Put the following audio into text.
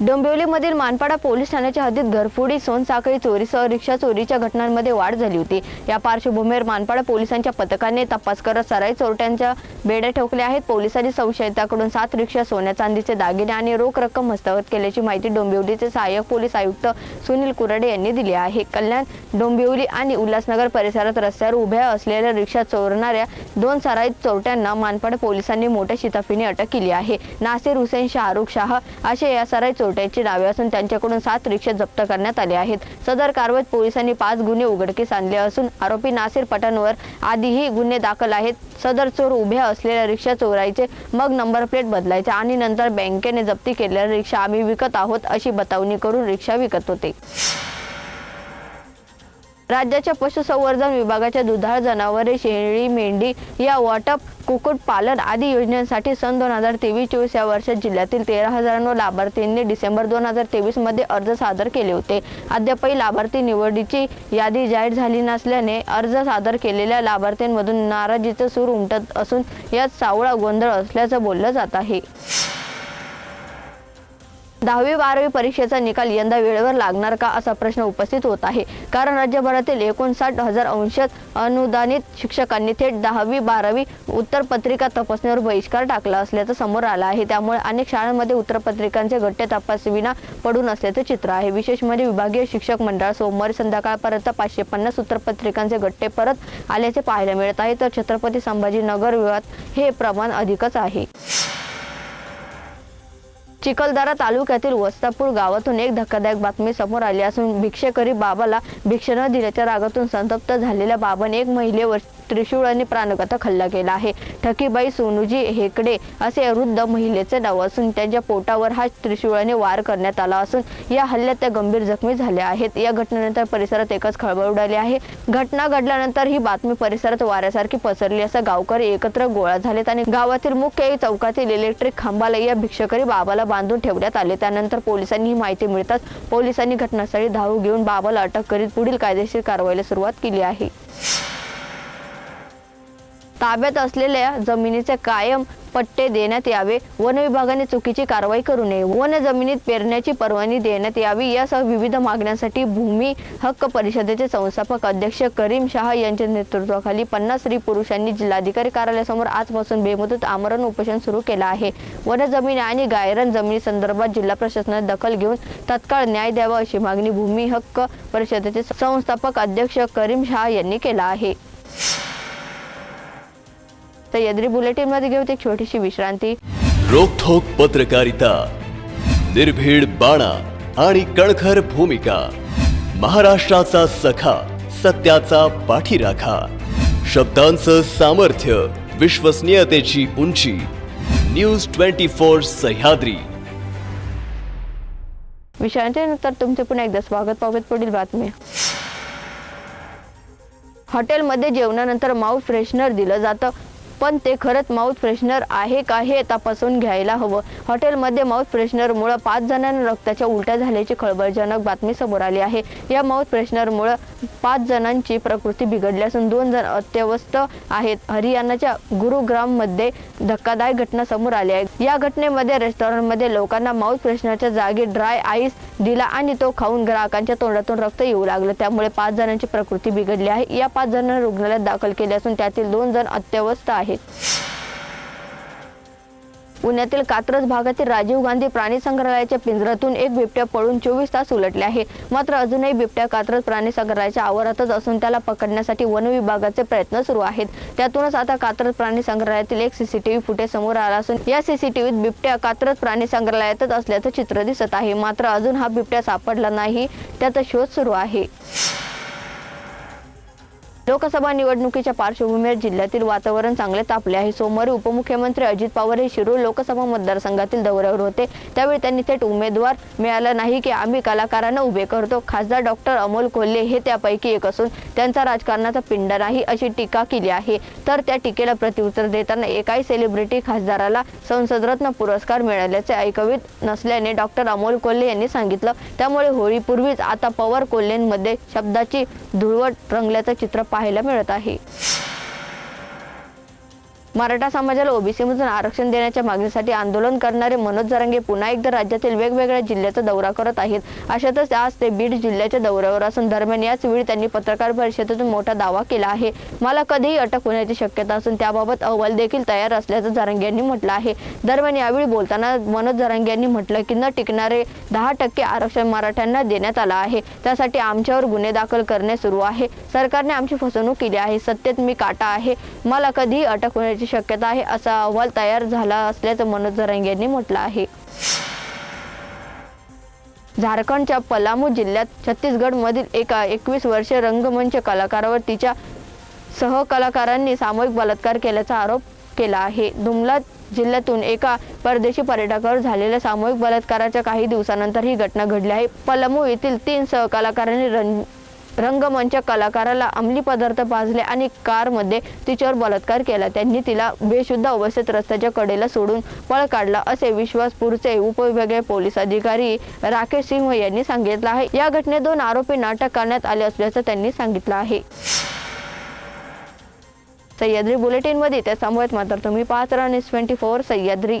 डोंबिवलीमधील Manpada police ठाण्याच्या हद्दीत घरफोडी सोनसाखळी चोरीसह रिक्षा चोरीच्या घटनांमध्ये वाढ झाली होती. या पार्श्वभूमीवर मानपाडा पोलिसांच्या पथकाने तपास करत सराई चोरट्यांच्या बेड्या ठोकल्या आहेत. पोलिसांनी संशयिताकडून सात रिक्षा सोन्या चांदीचे दागिने आणि रोख रक्कम हस्तगत केल्याची माहिती डोंबिवलीचे सहाय्यक पोलीस आयुक्त सुनील कुराडे यांनी दिली आहे. कल्याण डोंबिवली आणि उल्हासनगर परिसरात रस्त्यावर उभ्या असलेल्या रिक्षा चोरणाऱ्या दोन सराई चोरट्यांना मानपाडा पोलिसांनी मोठ्या शिताफीने अटक केली आहे. नासिर हुसेन शाहरुख शाह असे या सराई चोरट्यांची नावे असून त्यांच्याकडून सात रिक्षा जप्त करण्यात आले आहेत. सदर कारवाईत पोलिसांनी पाच गुन्हे उघडकीस आणले असून आरोपी नासिर पठाणवर आधीही गुन्हे दाखल आहेत. सदर चोर उभ्या असलेल्या रिक्षा चोरायचे मग नंबर प्लेट बदलायचे आणि नंतर बँकेने जप्ती केलेल्या रिक्षा आम्ही विकत आहोत अशी बतावणी करून रिक्षा विकत होते. राज्याच्या पशुसंवर्धन विभागाच्या दुधाळ जनावरे शेळी मेंढी या वाटप कुक्कुटपालन आदी योजनांसाठी सन दोन हजार तेवीस चोवीस या वर्षात जिल्ह्यातील तेरा हजारांवर लाभार्थींनी डिसेंबर दोन हजार तेवीसमध्ये अर्ज सादर केले होते. अद्यापही लाभार्थी निवडीची यादी जाहीर झाली नसल्याने अर्ज सादर केलेल्या लाभार्थ्यांमधून नाराजीचं सूर उमटत असून यात सावळा गोंधळ असल्याचं बोललं जात आहे. दहावी बारावी परीक्षेचा निकाल यंदा वेळेवर लागणार का असा प्रश्न उपस्थित होत आहे. कारण राज्यभरातील एकोणसाठ हजार अंश अनुदानित शिक्षकांनी थेट दहावी बारावी उत्तरपत्रिका तपासणीवर बहिष्कार टाकला असल्याचं समोर आलं आहे. त्यामुळे अनेक शाळांमध्ये उत्तरपत्रिकांचे गट्टे तपासविना पडून असल्याचं चित्र आहे. विशेष म्हणजे विभागीय शिक्षक मंडळ सोमवारी संध्याकाळपर्यंत पाचशे पन्नास उत्तरपत्रिकांचे गट्टे परत आल्याचे पाहायला मिळत आहे. तर छत्रपती संभाजीनगर विभागात हे प्रमाण अधिकच आहे. चिखलदरा तालुक्यातील वस्तापूर गावातून एक धक्कादायक बातमी समोर आली असून भिक्षेकरी बाबाला भिक्ष न दिल्याच्या रागातून संतप्त झालेल्या बाबाने एक महिलेवर त्रिशूळाने प्राणघातक हल्ला केला आहे. ठकीबाई सोनूजी हेकडे असे वृद्ध महिलेचे नाव असून त्यांच्या पोटावर हा त्रिशूळाने वार करण्यात आला असून या हल्ल्यात त्या गंभीर जखमी झाल्या आहेत. या घटनेनंतर परिसरात एकच खळबळ उडाली आहे. घटना घडल्यानंतर ही बातमी परिसरात वाऱ्यासारखी पसरली असं गावकरी एकत्र गोळा झालेत आणि गावातील मुख्य चौकातील इलेक्ट्रिक खांबाला या भिक्षकरी बाबाला बांधून ठेवण्यात आले. त्यानंतर पोलिसांनी ही माहिती मिळताच पोलिसांनी घटनास्थळी धाव घेऊन बाबाला अटक करीत पुढील कायदेशीर कारवाईला सुरुवात केली आहे. ताब्यात असलेल्या जमिनीचे कायम पट्टे देण्यात यावे. वन विभागाने चुकीची कारवाई करू नये. वन जमिनीत पेरण्याची परवानगी देण्यात यावी यासह विविध मागण्यांसाठी भूमी हक्क परिषदेचे संस्थापक अध्यक्ष करीम शाह यांच्या नेतृत्वाखाली पन्नास स्त्री पुरुषांनी जिल्हाधिकारी कार्यालयासमोर आजपासून बेमुदत आमरण उपोषण सुरू केलं आहे. वन जमीन आणि गायरन जमिनी संदर्भात जिल्हा प्रशासनाने दखल घेऊन तत्काळ न्याय द्यावा अशी मागणी भूमी हक्क परिषदेचे संस्थापक अध्यक्ष करीम शाह यांनी केला आहे. तर यद्री बुलेटिनमध्ये घेऊ एक छोटीशी विश्रांती. रोखोक पत्रकारिता निर्भीड बाणा आणि कणखर भूमिका महाराष्ट्राचा सखा सत्याचा पाठीराखा शब्दांचं सामर्थ्य विश्वसनीयतेची उंची न्यूज ट्वेंटी फोर सह्याद्री. विश्रांतीनंतर तुमचे पुन्हा एकदा स्वागत पाहूयात पुढील बातमी हॉटेलमध्ये जेवणानंतर माउथ फ्रेशनर दिलं जातं. पण ते खरंच माउथ फ्रेशनर आहे का हे तपासून घ्यायला हवं. हॉटेलमध्ये माउथ फ्रेशनरमुळं पाच जणांना रक्ताच्या उलट्या झाल्याची खळबळजनक बातमी समोर आली आहे. या माउथ फ्रेशनरमुळं पाच जणांची प्रकृती बिघडली असून दोन जण अत्यवस्थ आहेत. हरियाणाच्या गुरुग्राममध्ये धक्कादायक घटना समोर आली आहे. या घटनेमध्ये रेस्टॉरंटमध्ये लोकांना माउथ फ्रेशनरच्या जागी ड्राय आईस दिला आणि तो खाऊन ग्राहकांच्या तोंडातून रक्त येऊ लागलं. त्यामुळे पाच जणांची प्रकृती बिघडली आहे. या पाच जणांना रुग्णालयात दाखल केले असून त्यातील दोन जण अत्यवस्थ आहेत. पुण्यातील कात्रज भागातील राजीव गांधी प्राणी संग्रहालयाच्या पिंजऱ्यातून एक बिबट्या पळून चोवीस तास उलटले आहे. मात्र अजूनही बिबट्या कात्रज प्राणी संग्रहालयाच्या आवारातच असून त्याला पकडण्यासाठी वन विभागाचे प्रयत्न सुरू आहेत. त्यातूनच आता कात्रज प्राणी संग्रहालयातील एक सीसीटीव्ही फुटेज समोर आला असून या सीसीटीव्हीत बिबट्या कात्रज प्राणी संग्रहालयातच असल्याचं चित्र दिसत आहे. मात्र अजून हा बिबट्या सापडला नाही. त्याचा शोध सुरू आहे. लोकसभा निवडणुकीच्या पार्श्वभूमीवर जिल्ह्यातील वातावरण चांगले तापले आहे. सोमवारी उपमुख्यमंत्री अजित पवार हे शिरूर लोकसभा मतदारसंघातील दौऱ्यावर होते. त्यावेळी त्यांनी थेट उमेदवार मिळाला नाही की आम्ही कलाकारांना उभे करतो. खासदार डॉक्टर अमोल कोल्हे हे त्यापैकी एक असून त्यांचा राजकारणाचा पिंड नाही अशी टीका केली आहे. तर त्या टीकेला प्रत्युत्तर देताना एकाही सेलिब्रिटी खासदाराला संसदरत्न पुरस्कार मिळाल्याचे ऐकवीत नसल्याने डॉक्टर अमोल कोल्हे यांनी सांगितलं. त्यामुळे होळीपूर्वीच आता पवार कोल्हेंमध्ये शब्दाची धुळवट रंगल्याचं चित्र पाहायला मिळत आहे. मराठा समाजाला ओबीसीमधून आरक्षण देण्याच्या मागणीसाठी आंदोलन करणारे मनोज जरांगे पुन्हा एकदा राज्यातील वेगवेगळ्या जिल्ह्याचा दौरा करत आहेत. अशातच आज ते बीड जिल्ह्याच्या दौऱ्यावर असून दरम्यान याच वेळी त्यांनी पत्रकार परिषदेतून मोठा दावा केला आहे. मला कधीही अटक होण्याची शक्यता असून त्याबाबत अहवाल देखील तयार असल्याचं जरांगे यांनी म्हटलं आहे. दरम्यान यावेळी बोलताना मनोज जरांगे यांनी म्हटलं की न टिकणारे दहा टक्के आरक्षण मराठ्यांना देण्यात आलं आहे. त्यासाठी आमच्यावर गुन्हे दाखल करणे सुरू आहे. सरकारने आमची फसवणूक केली आहे. सत्तेत मी काटा आहे. मला कधीही अटक होण्याची शक्यता आहे असा अहवाल तयार झाला असल्याचं मनोज जरांगे यांनी म्हटलं आहे. झारखंडच्या पलामू जिल्ह्यात छत्तीसगडमधील एका एकवीस वर्षीय रंगमंच कलाकारावर तिच्या सहकलाकारांनी सामूहिक बलात्कार केल्याचा आरोप केला आहे. दुमला जिल्ह्यातून एका परदेशी पर्यटकावर झालेल्या सामूहिक बलात्काराच्या काही दिवसानंतर ही घटना घडली आहे. पलामू येथील तीन सहकलाकारांनी रंग रंगमंच कलाकाराला अंमली पदार्थ पाजले आणि कारमध्ये तिच्यावर बलात्कार केला. त्यांनी तिला बेशुद्ध अवस्थेत रस्त्याच्या कडेला सोडून पळ काढला असे विश्वासपूरचे उपविभागीय पोलीस अधिकारी राकेश सिंह यांनी सांगितलं आहे. या घटनेत दोन आरोपी अटक करण्यात आले असल्याचं त्यांनी सांगितलं आहे. सह्याद्री बुलेटिनमध्ये त्या समवेत मात्र तुम्ही पाहत राहा न्यूज ट्वेंटी फोर सह्याद्री.